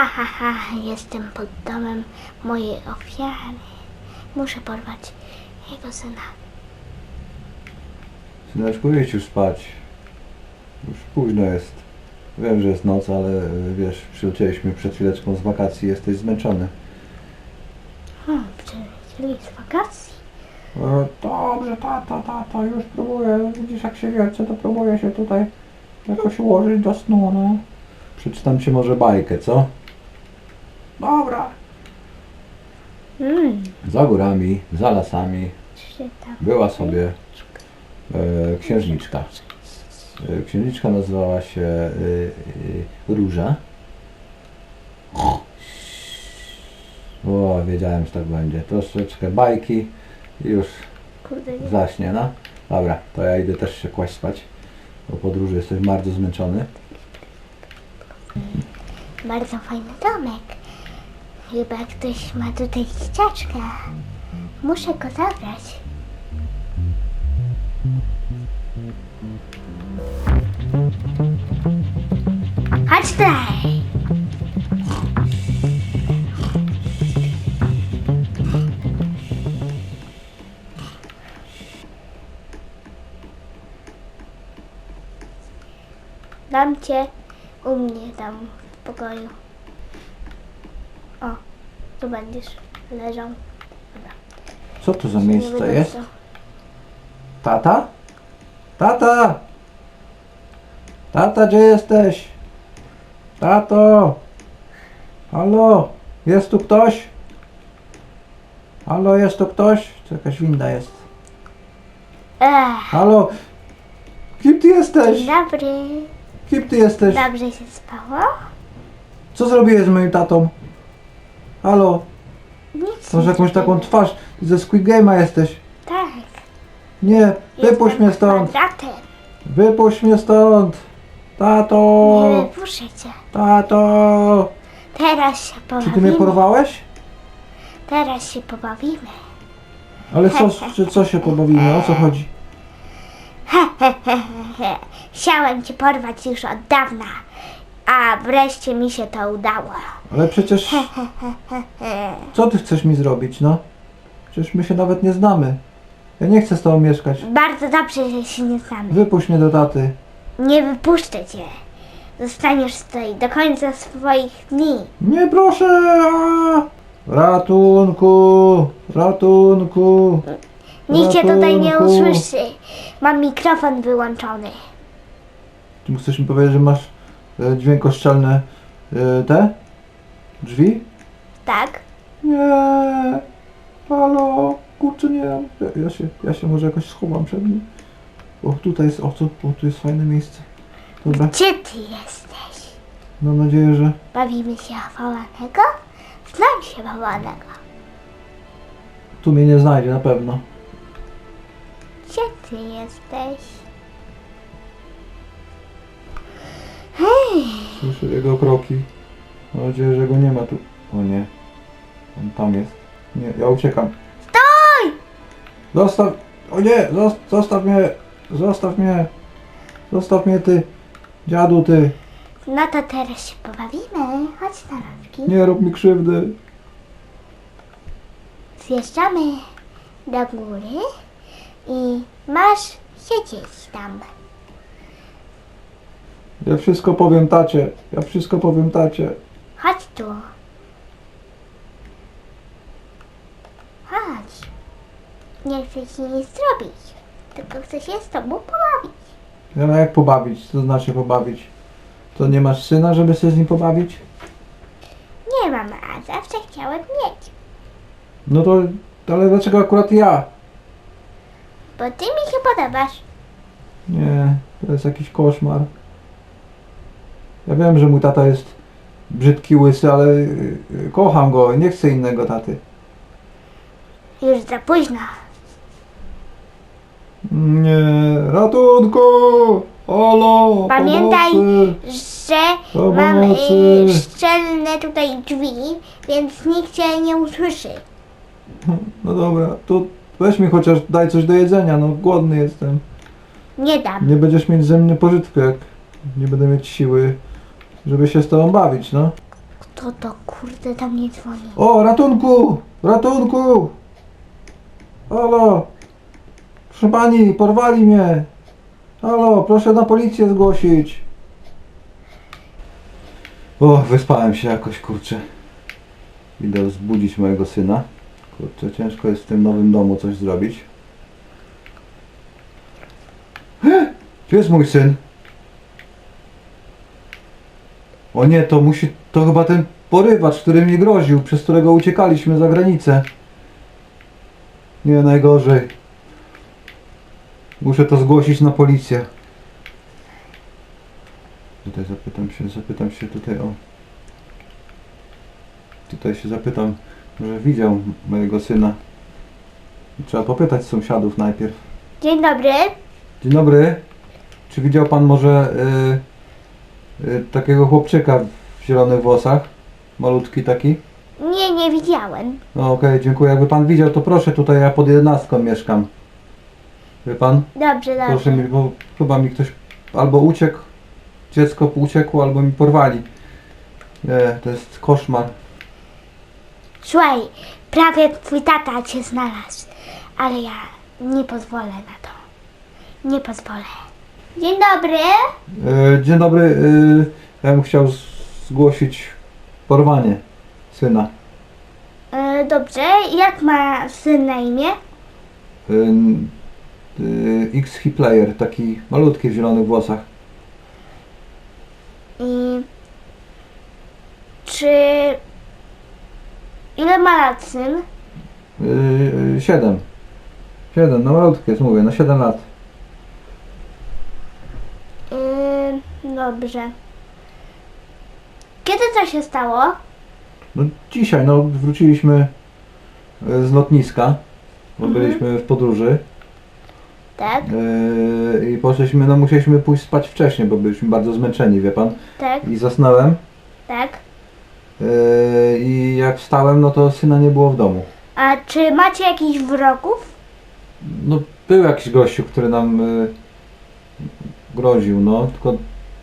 Ha, ha, ha, jestem pod domem mojej ofiary. Muszę porwać jego syna. Syneczku, idź już spać. Już późno jest. Wiem, że jest noc, ale y, wiesz, przylecieliśmy przed chwileczką z wakacji, jesteś zmęczony. Hmm, czyli, z wakacji. E, Dobrze, tata, tata, już próbuję. Widzisz, jak się wiercę, to próbuję się tutaj jakoś ułożyć do snu, no. Przeczytam ci może bajkę, co? Dobra. Hmm, Za górami, za lasami była sobie e, księżniczka. E, księżniczka nazywała się e, e, Róża. O, wiedziałem, że tak będzie. Troszeczkę bajki i już zaśnie, no. Dobra, to ja idę też się kłaść spać. Po podróży jesteś bardzo zmęczony. Bardzo fajny domek. Chyba ktoś ma tutaj ścieżkę. Muszę go zabrać. Chodź tutaj! Dam cię u mnie tam w pokoju. Tu będziesz leżał. Dobra. Co to za miejsce jest? Tata? Tata! Tata, gdzie jesteś? Tato! Halo? Jest tu ktoś? Halo, jest tu ktoś? To jakaś winda jest. Ech, Halo? Kim ty jesteś? dzień dobry. Kim ty jesteś? Dobrze się spało? Co zrobiłeś z moim tatą? Halo? Nic. Masz nie jakąś taką twarz. Ze Squid Game'a jesteś. Tak. Nie, wypuść jestem mnie stąd. kwadratem. Wypuść mnie stąd. Tato! Nie wypuszczę cię. Tato! Teraz się Czy ty mnie pobawimy. porwałeś? Teraz się pobawimy. Ale co, czy co się pobawimy? O co chodzi? Chciałem cię porwać już od dawna, a wreszcie mi się to udało. Ale przecież... Co ty chcesz mi zrobić, no? Przecież my się nawet nie znamy. Ja nie chcę z tobą mieszkać. Bardzo dobrze, że się nie znamy. Wypuść mnie do taty. Nie wypuszczę cię. Zostaniesz tutaj do końca swoich dni. Nie proszę! Ratunku! Ratunku! Nikt cię tutaj nie Ratunku! usłyszy. Mam mikrofon wyłączony. Ty chcesz mi powiedzieć, że masz dźwiękoszczelne e, te drzwi? Tak? Nie! Halo! Kurczę, nie! Ja, ja, się, ja się może jakoś schowam przed nim. O, tutaj jest, o, co? O, tu jest fajne miejsce. Dobra, Gdzie ty jesteś? mam nadzieję, że... Bawimy się o wołanego? Znam się wołanego. Tu mnie nie znajdzie na pewno. Gdzie ty jesteś? Słyszę jego kroki. Mam nadzieję, że go nie ma tu. O nie. On tam jest. Nie, ja uciekam. stój! Zostaw! O nie! Zos- Zostaw mnie! Zostaw mnie! Zostaw mnie ty! Dziadu ty! No to teraz się pobawimy. Chodź na rowki. Nie rób mi krzywdy! Zjeżdżamy do góry i masz siedzieć tam. Ja wszystko powiem tacie. Ja wszystko powiem tacie. Chodź tu. Chodź. Nie chcę ci nic zrobić, tylko chcę się z tobą pobawić. Ja no jak pobawić? Co znaczy pobawić? To nie masz syna, żeby się z nim pobawić? Nie mam, a zawsze chciałem mieć, No to... Ale dlaczego akurat ja? bo ty mi się podobasz. Nie, to jest jakiś koszmar. Ja wiem, że mój tata jest brzydki, łysy, ale y, y, kocham go i nie chcę innego taty. Już za późno. Nie, ratunku! Halo! Pamiętaj, pomocy! że mam y, szczelne tutaj drzwi, więc nikt cię nie usłyszy. No dobra, to weź mi chociaż daj coś do jedzenia, no głodny jestem. Nie dam. Nie będziesz mieć ze mnie pożytku, jak nie będę mieć siły, żeby się z tobą bawić, no. Kto to kurde tam nie dzwoni? O, ratunku! Ratunku! Halo! Proszę pani, porwali mnie! Halo, proszę na policję zgłosić. O, wyspałem się jakoś, kurczę. Idę zbudzić mojego syna. Kurczę, ciężko jest w tym nowym domu coś zrobić. Gdzie jest mój syn? O nie, to musi, to chyba ten porywacz, który mi groził, przez którego uciekaliśmy za granicę. Nie, najgorzej. Muszę to zgłosić na policję. Tutaj zapytam się, zapytam się tutaj o... Tutaj się zapytam, że widział mojego syna. Trzeba popytać sąsiadów najpierw. Dzień dobry. Dzień dobry. Czy widział pan może y, y, takiego chłopczyka w zielonych włosach? Malutki taki? Nie, nie widziałem. No okej, dziękuję. Jakby pan widział, to proszę tutaj, ja pod jedenastką mieszkam. Wie pan? Dobrze, Proszę dobrze. mi, bo chyba mi ktoś albo uciekł, dziecko uciekło, albo mi porwali. Nie, to jest koszmar. Słuchaj, prawie twój tata cię znalazł, ale ja nie pozwolę na to. Nie pozwolę. Dzień dobry. E, dzień dobry, e, ja bym chciał z- zgłosić porwanie syna. E, dobrze, jak ma syn na imię? E, X Player, taki malutki w zielonych włosach. I czy... Ile ma lat syn? 7. 7, no malutkie jest, mówię, no 7 lat. Yy, dobrze. Kiedy to się stało? No dzisiaj, no wróciliśmy e, z lotniska, bo Mhm. byliśmy w podróży Tak, e, i poszliśmy, no musieliśmy pójść spać wcześniej, bo byliśmy bardzo zmęczeni, wie pan. tak, I zasnąłem tak. e, i jak wstałem, no to syna nie było w domu. A czy macie jakichś wrogów? No był jakiś gościu, który nam e, groził, no, tylko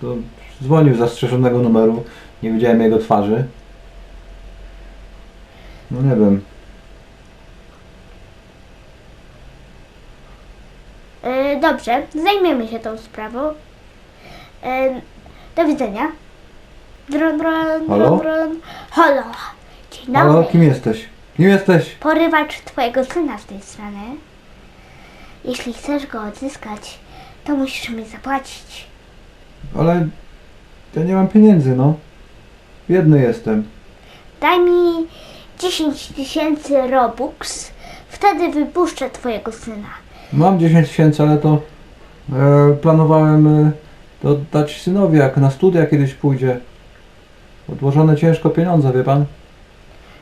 to dzwonił z zastrzeżonego numeru, nie widziałem jego twarzy. No nie wiem. Yy, dobrze, zajmiemy się tą sprawą. Yy, do widzenia. Dron, dron, Halo? dron, dron. Halo. Dzień Halo, dobry. kim jesteś? Kim jesteś? Porywacz twojego syna z tej strony. Jeśli chcesz go odzyskać, to musisz mi zapłacić. Ale ja nie mam pieniędzy, no. Biedny jestem. Daj mi 10 tysięcy robux, wtedy wypuszczę twojego syna. Mam 10 tysięcy, ale to e, planowałem e, to dać synowi, jak na studia kiedyś pójdzie. Odłożone ciężko pieniądze, wie pan?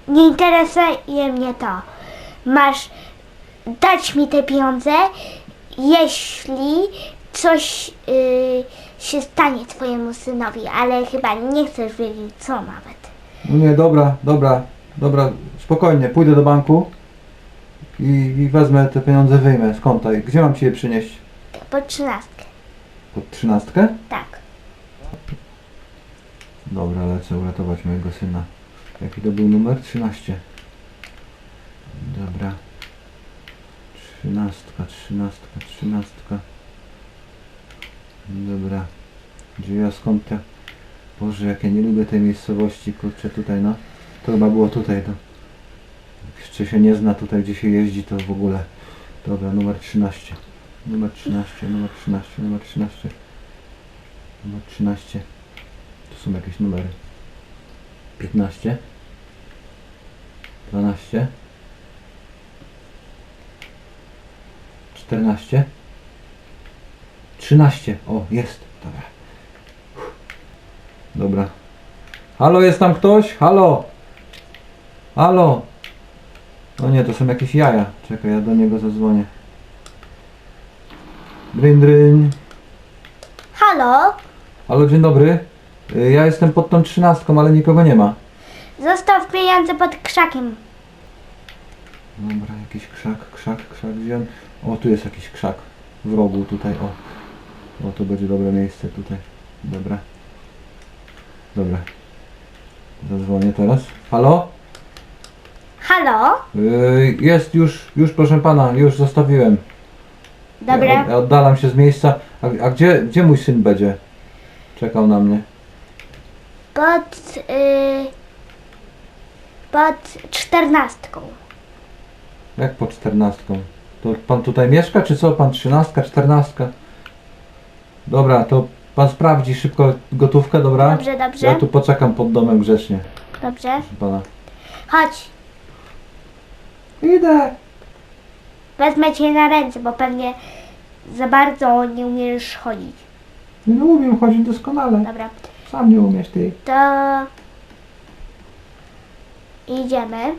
Nie interesuje mnie to. Masz dać mi te pieniądze, jeśli coś yy, się stanie twojemu synowi, ale chyba nie chcesz wiedzieć co nawet. No nie, dobra, dobra, dobra, spokojnie, pójdę do banku i, i wezmę te pieniądze, wyjmę z konta. I Gdzie mam ci je przynieść? Po trzynastkę. Pod trzynastkę? Tak. Dobra, lecę uratować mojego syna. Jaki to był numer? 13. Dobra. Trzynastka, trzynastka, trzynastka. Dobra. Gdzie ja skąd te... Boże, jak ja nie lubię tej miejscowości, kurczę, tutaj no. To chyba było tutaj, to. Jak Jeszcze się nie zna tutaj, gdzie się jeździ, to w ogóle. Dobra, numer 13. Numer 13, numer 13, numer 13. Numer 13. Tu są jakieś numery. 15 12 14 13 O, jest. Dobra. Dobra. Halo, jest tam ktoś? Halo? Halo? O nie, to są jakieś jaja. Czekaj, ja do niego zadzwonię. Dryń, dryń. Halo? Halo, dzień dobry. Y, Ja jestem pod tą trzynastką, ale nikogo nie ma. Zostaw pieniądze pod krzakiem. Dobra, jakiś krzak, krzak, krzak, on? O, tu jest jakiś krzak. W rogu tutaj, o. O, to będzie dobre miejsce tutaj. Dobra. Dobra. Zadzwonię teraz. Halo? Halo? Yy, jest już, już proszę pana, już zostawiłem. Dobra. Ja, ja oddalam się z miejsca. A, a gdzie, gdzie mój syn będzie? Czekał na mnie. Pod... Y, pod czternastką. Jak po czternastką? To pan tutaj mieszka, czy co? Pan trzynastka, czternastka? Dobra, to pan sprawdzi szybko gotówkę, dobra? Dobrze, dobrze. Ja tu poczekam pod domem grzecznie, Dobrze. pana. Chodź. Idę. Wezmę cię na ręce, bo pewnie za bardzo nie umiesz chodzić. Nie umiem chodzić doskonale. Dobra. Sam nie umiesz ty. To... Idziemy.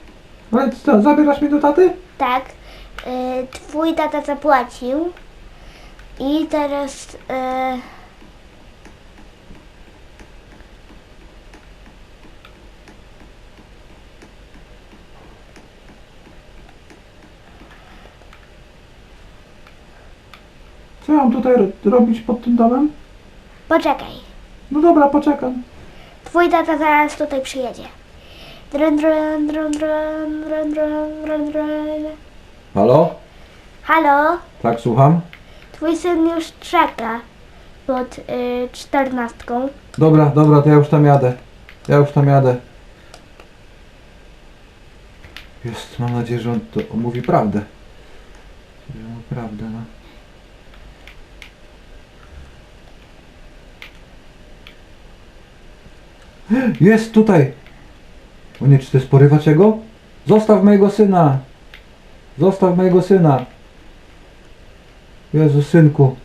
Ale co, zabierasz mnie do taty? Tak. Y, twój tata zapłacił. I teraz... Y, Co ja mam tutaj ro- robić pod tym domem? poczekaj. No dobra, poczekam. Twój tata zaraz tutaj przyjedzie. Drun, drun, drun, drun, drun, drun, drun, drun. Halo? Halo? Tak, słucham? Twój syn już czeka pod y, czternastką. Dobra, dobra, to ja już tam jadę. Ja już tam jadę. Jest, mam nadzieję, że on to mówi prawdę. Mówi prawdę, no. Jest tutaj! O nie, czy to jest porywacz jego? Zostaw mojego syna! Zostaw mojego syna! Jezu, synku.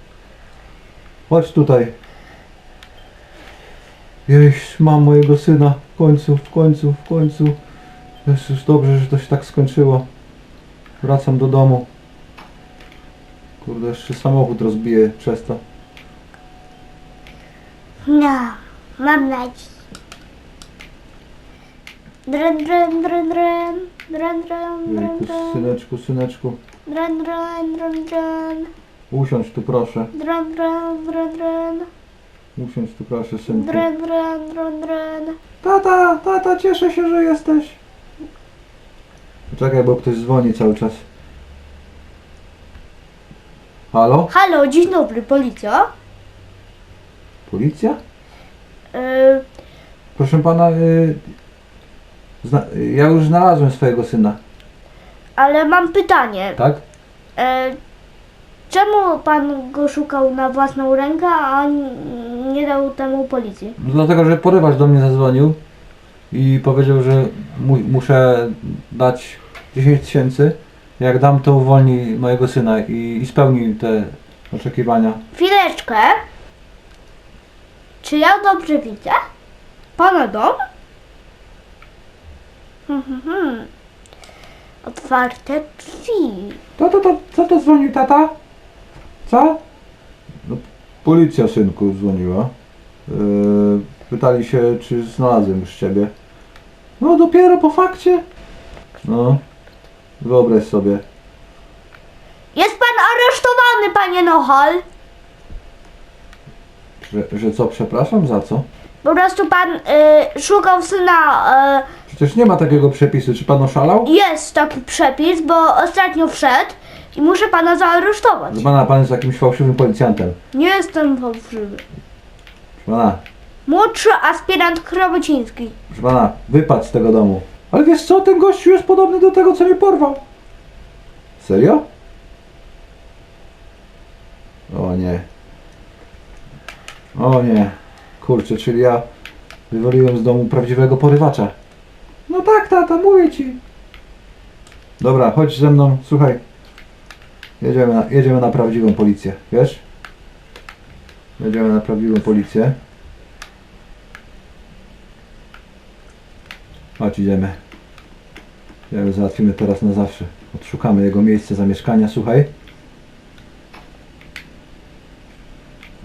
Chodź tutaj. Jeś, mam mojego syna. W końcu, w końcu, w końcu. Jezus, dobrze, że to się tak skończyło. Wracam do domu. Kurde, jeszcze samochód rozbiję przez to. No, mam nadzieję. Drun, drun, drun, drun. Drun, drun, drun, Jejku, drun. syneczku, syneczku. Drun, drun, drun, drun. Usiądź tu proszę. Drun, drun, drun, drun. Usiądź tu proszę, synku. Drun, drun, drun, drun. Tata, tata, cieszę się, że jesteś. Czekaj, bo ktoś dzwoni cały czas. Halo? Halo, dzień dobry, policja. Policja? Yy, Proszę pana, y, zna, y, ja już znalazłem swojego syna, ale mam pytanie. tak? E, czemu pan go szukał na własną rękę, a nie dał temu policji? Dlatego, że porywacz do mnie zadzwonił i powiedział, że mu, muszę dać 10 tysięcy. Jak dam, to uwolni mojego syna i, i spełni te oczekiwania. Chwileczkę. Czy ja dobrze widzę? Pana dom? Hmm, hmm, hmm. Otwarte drzwi. To, to, to, co to dzwonił tata? Co? No, policja synku dzwoniła. Yy, pytali się, czy znalazłem już ciebie. No dopiero po fakcie. No, wyobraź sobie. Jest pan aresztowany, panie Nohal. Że, że co, przepraszam, za co? Po prostu pan y, szukał syna. Przecież nie ma takiego przepisu. Czy pan oszalał? Y, jest taki przepis, bo ostatnio wszedł i muszę pana zaaresztować. Proszę pana, pan jest jakimś fałszywym policjantem. Nie jestem fałszywy. Proszę pana, Młodszy aspirant Krobociński. proszę pana, wypadł z tego domu. Ale wiesz co, ten gościu jest podobny do tego, co mnie porwał. Serio? O nie. O nie. Kurczę, czyli ja wywaliłem z domu prawdziwego porywacza. No tak, tata, mówię ci. Dobra, chodź ze mną, słuchaj. Jedziemy na, jedziemy na prawdziwą policję, wiesz? Jedziemy na prawdziwą policję. Chodź, idziemy. Idziemy, załatwimy teraz na zawsze. Odszukamy jego miejsce zamieszkania, słuchaj.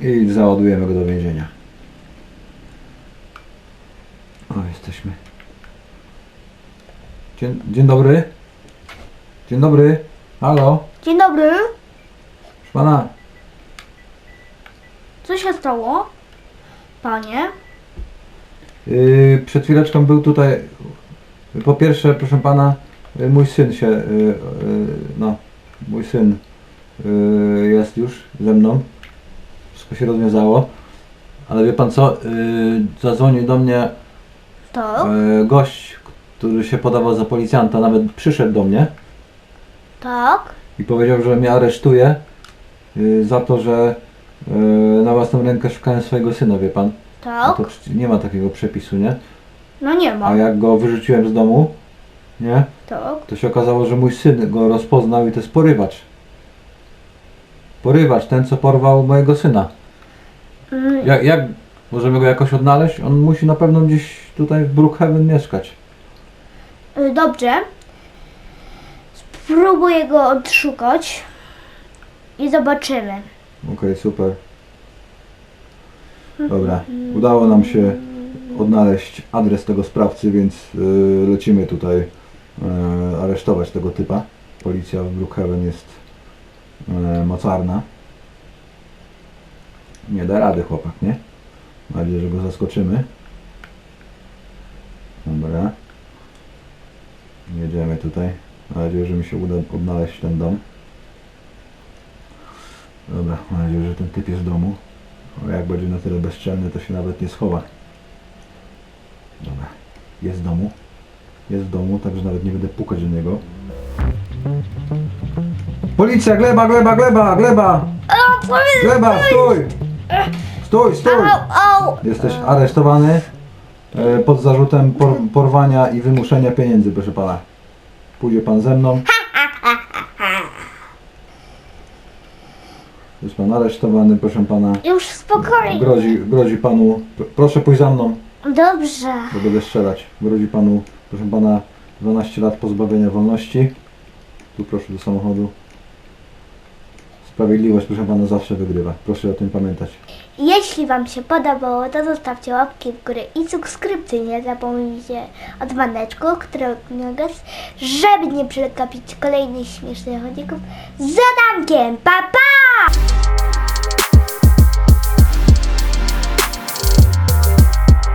I załadujemy go do więzienia. O, jesteśmy. Dzień, dzień dobry. Dzień dobry. Halo. Dzień dobry. Proszę pana. Co się stało? Panie? Yy, przed chwileczką był tutaj, po pierwsze, proszę pana, yy, mój syn się, yy, yy, no, mój syn yy, jest już ze mną. Wszystko się rozwiązało. Ale wie pan co, yy, zadzwonił do mnie To, yy, gość, który się podawał za policjanta, nawet przyszedł do mnie tak. I powiedział, że mnie aresztuje yy, za to, że yy, na własną rękę szukałem swojego syna, wie pan. A Tak. to nie ma takiego przepisu, nie? No nie ma. A jak go wyrzuciłem z domu, nie? Tak. To się okazało, że mój syn go rozpoznał i to jest porywacz. Porywacz, ten co porwał mojego syna. Mm, Jak, jak możemy go jakoś odnaleźć? On musi na pewno gdzieś tutaj w Brookhaven mieszkać. y, Dobrze. Spróbuję go odszukać i zobaczymy. Okej, super. Dobra, udało nam się odnaleźć adres tego sprawcy, więc y, lecimy tutaj y, aresztować tego typa. Policja w Brookhaven jest y, mocarna. Nie da rady chłopak, nie? Mam nadzieję, że go zaskoczymy. Dobra. Jedziemy tutaj. Mam nadzieję, że mi się uda odnaleźć ten dom. Dobra, mam nadzieję, że ten typ jest w domu. O, jak będzie na tyle bezczelny, to się nawet nie schowa. Dobra, jest w domu. Jest w domu, także nawet nie będę pukać do niego. Policja, gleba, gleba, gleba, gleba! Gleba, stój! Stój, stój! Jesteś aresztowany e, pod zarzutem por, porwania i wymuszenia pieniędzy, proszę pana. Pójdzie pan ze mną. Jest pan aresztowany, proszę pana. Już spokojnie. Grozi, grozi panu. pr- Proszę pójść za mną, Dobrze. bo będę strzelać. Grozi panu, proszę pana, 12 lat pozbawienia wolności. Tu proszę do samochodu. Sprawiedliwość, proszę pana, zawsze wygrywa. Proszę o tym pamiętać. Jeśli Wam się podobało, to zostawcie łapki w górę i subskrypcję. Nie zapomnijcie o dzwoneczku, który jest, żeby nie przegapić kolejnych śmiesznych chodzików z zadankiem. Pa, pa!